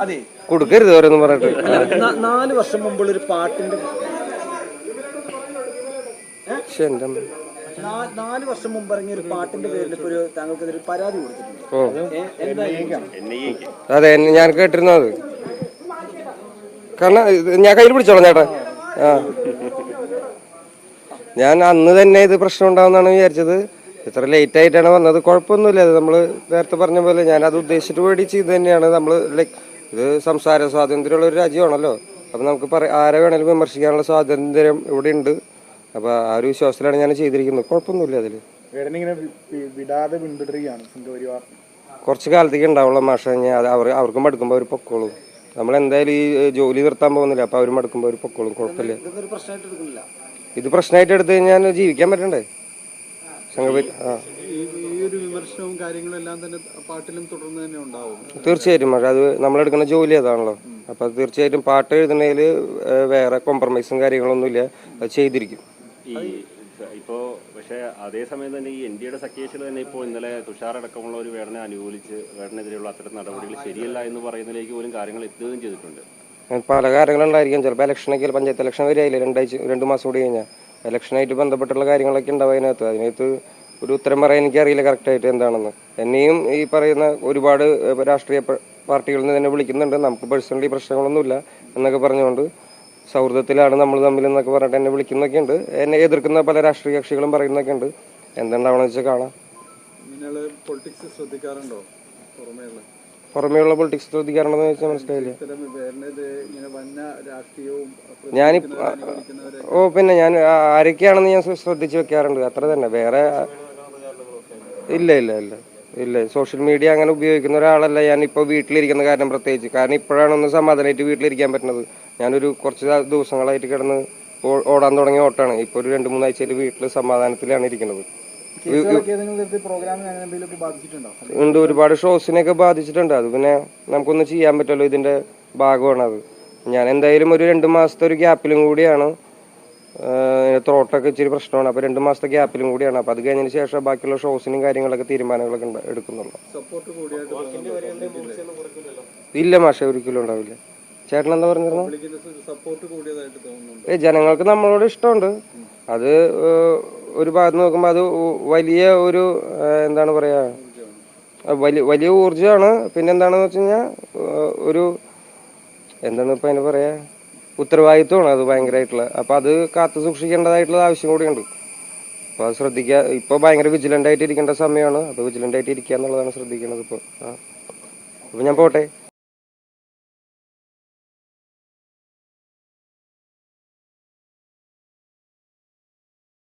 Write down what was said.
അതെ. കൊടുക്കരുത് ഓരോന്നും പറഞ്ഞിട്ട്. നാല് വർഷം മുമ്പുള്ള ഒരു പാട്ടിന്റെ നാല് വർഷം മുമ്പ് ഇറങ്ങിയ ഒരു പാട്ടിന്റെ പേരിൽ ഇപ്പൊ ഒരു താങ്കൾക്കെതിരെ പരാതി കൊടുത്തിട്ടുണ്ട്. അതെ ഞാൻ കേട്ടിരുന്നു അത്? കാരണം ഞാൻ കയ്യിൽ പിടിച്ചോളാം ചേട്ടാ. ആ. ഞാൻ അന്ന് തന്നെ ഇത് പ്രശ്നം ഉണ്ടാവുമെന്നാണ് വിചാരിച്ചത്. ഇത്ര ലേറ്റ് ആയിട്ടാണ് വന്നത്. കുഴപ്പമൊന്നുമില്ല. നമ്മൾ നേരത്തെ പറഞ്ഞ പോലെ ഞാൻ അത് ഉദ്ദേശിച്ചിട്ട് വേണ്ടി ചെയ്ത് തന്നെയാണ്. നമ്മൾ ലൈക്ക് ഇത് സംസാര സ്വാതന്ത്ര്യമുള്ള ഒരു രാജ്യമാണല്ലോ. അപ്പം നമുക്ക് പറ ആരെ വേണേലും വിമർശിക്കാനുള്ള സ്വാതന്ത്ര്യം ഇവിടെ ഉണ്ട്. അപ്പോൾ ആ ഒരു വിശ്വാസത്തിലാണ് ഞാൻ ചെയ്തിരിക്കുന്നത്. കുഴപ്പമൊന്നുമില്ല അതിൽ ഇങ്ങനെ വിടാതെ പിന്തുടരുകയാണ് സംഘപരിവാർ കുറച്ച് കാലത്തേക്ക് ഉണ്ടാവുള്ളൂ മാഷ കഴിഞ്ഞാൽ അവർ അവർക്ക് മടുക്കുമ്പോൾ അവർ പൊക്കോളും. നമ്മൾ എന്തായാലും ഈ ജോലി നിർത്താൻ പോകുന്നില്ല അപ്പോൾ അവർ മടുക്കുമ്പോൾ അവർ പൊക്കോളും കുഴപ്പമില്ല. ഇത് പ്രശ്നമായിട്ട് എടുത്തു കഴിഞ്ഞാൽ ജീവിക്കാൻ പറ്റണ്ടേ? സംഘപരി ആ. ഒരു വിമർശനവും കാര്യങ്ങളും എല്ലാം തന്നെ പാട്ടിലും തുടർന്ന് തന്നെ ഉണ്ടാവും. തീർച്ചയായിട്ടും. പക്ഷെ അത് നമ്മളെടുക്കുന്ന ജോലി അതാണല്ലോ. അപ്പോൾ അത് തീർച്ചയായിട്ടും പാട്ട് എഴുതുന്നതിൽ വേറെ കോംപ്രമൈസും കാര്യങ്ങളൊന്നുമില്ല. അത് ചെയ്തിരിക്കും. ഈ ഇപ്പോ പക്ഷേ അതേസമയം തന്നെ ഈ എൻ ഡിയുടെ സഖ്യേഷിൽ തന്നെ ഇപ്പോൾ ഇന്നലെ തുഷാർ അടക്കമുള്ള ഒരു വേടനെ അനുകൂലിച്ച് വേടനെതിരെയുള്ള അത്തരം നടപടികൾ ശരിയല്ല എന്ന് പറയുന്നതിലേക്ക് പോലും കാര്യങ്ങൾ എത്തുകയും ചെയ്തിട്ടുണ്ട്. പല കാര്യങ്ങളുണ്ടായിരിക്കും. ചിലപ്പോൾ ഇലക്ഷനൊക്കെ പഞ്ചായത്ത് ഇലക്ഷൻ വരെയായില്ലേ രണ്ടാഴ്ച രണ്ട് മാസം കൂടി കഴിഞ്ഞാൽ ഇലക്ഷനായിട്ട് ബന്ധപ്പെട്ടുള്ള കാര്യങ്ങളൊക്കെ ഉണ്ടാവും അതിനകത്ത്. അതിനകത്ത് ഒരു ഉത്തരം പറയാൻ എനിക്കറിയില്ല കറക്റ്റായിട്ട് എന്താണെന്ന്. എന്നെയും ഈ പറയുന്ന ഒരുപാട് രാഷ്ട്രീയ പാർട്ടികളിൽ നിന്ന് തന്നെ വിളിക്കുന്നുണ്ട്. നമുക്ക് പേഴ്സണലി പ്രശ്നങ്ങളൊന്നുമില്ല എന്നൊക്കെ പറഞ്ഞുകൊണ്ട് സൗഹൃദത്തിലാണ് നമ്മൾ തമ്മിൽ എന്നൊക്കെ പറഞ്ഞിട്ട് എന്നെ വിളിക്കുന്നൊക്കെ ഉണ്ട് എന്നെ എതിർക്കുന്ന പല രാഷ്ട്രീയ കക്ഷികളും പറയുന്നൊക്കെ ഉണ്ട് എന്തുണ്ടാവണമെന്ന് വെച്ചാൽ കാണാം. ഇങ്ങനെയുള്ള പൊളിറ്റിക്സ് ശ്രദ്ധിക്കാറുണ്ടോ? പുറമേയുള്ള പൊളിറ്റിക്സ് ശ്രദ്ധിക്കാറുണ്ടെന്ന് വെച്ചാൽ മനസ്സിലായില്ല. ഞാൻ ഓ പിന്നെ ഞാൻ ആരൊക്കെയാണെന്ന് ഞാൻ ശ്രദ്ധിച്ച് വെക്കാറുണ്ട്. അത്ര തന്നെ. വേറെ ഇല്ല ഇല്ല ഇല്ല. ഇല്ല സോഷ്യൽ മീഡിയ അങ്ങനെ ഉപയോഗിക്കുന്ന ഒരാളല്ല. ഞാൻ ഇപ്പൊ വീട്ടിലിരിക്കുന്ന കാരണം പ്രത്യേകിച്ച്. കാരണം ഇപ്പോഴാണ് ഒന്ന് സമാധാനമായിട്ട് വീട്ടിലിരിക്കാൻ പറ്റുന്നത്. ഞാനൊരു കുറച്ച് ദിവസങ്ങളായിട്ട് കിടന്ന് ഓടാൻ തുടങ്ങിയ ഓട്ടാണ് ഇപ്പോൾ ഒരു രണ്ട് മൂന്നാഴ്ചയിൽ വീട്ടിൽ സമാധാനത്തിലാണ് ഇരിക്കുന്നത്. ഉണ്ട് ഒരുപാട് ഷോസിനെയൊക്കെ ബാധിച്ചിട്ടുണ്ട്. അത് പിന്നെ നമുക്കൊന്നും ചെയ്യാൻ പറ്റുമല്ലോ ഇതിന്റെ ഭാഗമാണ് അത്. ഞാൻ എന്തായാലും ഒരു രണ്ട് മാസത്തെ ഒരു ഗ്യാപ്പിലും കൂടിയാണ്. ത്രോട്ടൊക്കെ ഇച്ചിരി പ്രശ്നമാണ്. അപ്പോൾ രണ്ട് മാസത്തെ ഗ്യാപ്പിലും കൂടിയാണ്. അപ്പോൾ അത് കഴിഞ്ഞതിന് ശേഷം ബാക്കിയുള്ള ഷോസിനും കാര്യങ്ങളൊക്കെ തീരുമാനങ്ങളൊക്കെ എടുക്കുന്നുള്ളൂ. ഇല്ല മാഷെ ഒരിക്കലും ഉണ്ടാവില്ല. ചേട്ടൻ എന്താ പറഞ്ഞിരുന്നു? സപ്പോർട്ട് കൂടിയതായിട്ട് തോന്നുന്നുണ്ട്. ഏ ജനങ്ങൾക്ക് നമ്മളോട് ഇഷ്ടമുണ്ട്. അത് ഒരു ഭാഗത്ത് നോക്കുമ്പോൾ അത് വലിയ ഒരു എന്താണ് പറയാ വലിയ വലിയ ഊർജമാണ്. പിന്നെ എന്താണെന്ന് വെച്ച് കഴിഞ്ഞാൽ ഒരു എന്താണ് ഇപ്പം അതിന് പറയാ ഉത്തരവാദിത്വമാണ് അത് ഭയങ്കരമായിട്ടുള്ള അപ്പം അത് കാത്തു സൂക്ഷിക്കേണ്ടതായിട്ടുള്ള ആവശ്യം കൂടിയുണ്ട് അപ്പോൾ അത് ശ്രദ്ധിക്കുക ഇപ്പോൾ ഭയങ്കര വിജിലന്റ് ആയിട്ട് ഇരിക്കേണ്ട സമയമാണ്. അപ്പോൾ വിജിലന്റ് ആയിട്ട് ഇരിക്കുക എന്നുള്ളതാണ് ശ്രദ്ധിക്കേണ്ടത് ഇപ്പോൾ ആ. അപ്പോൾ ഞാൻ പോട്ടെ.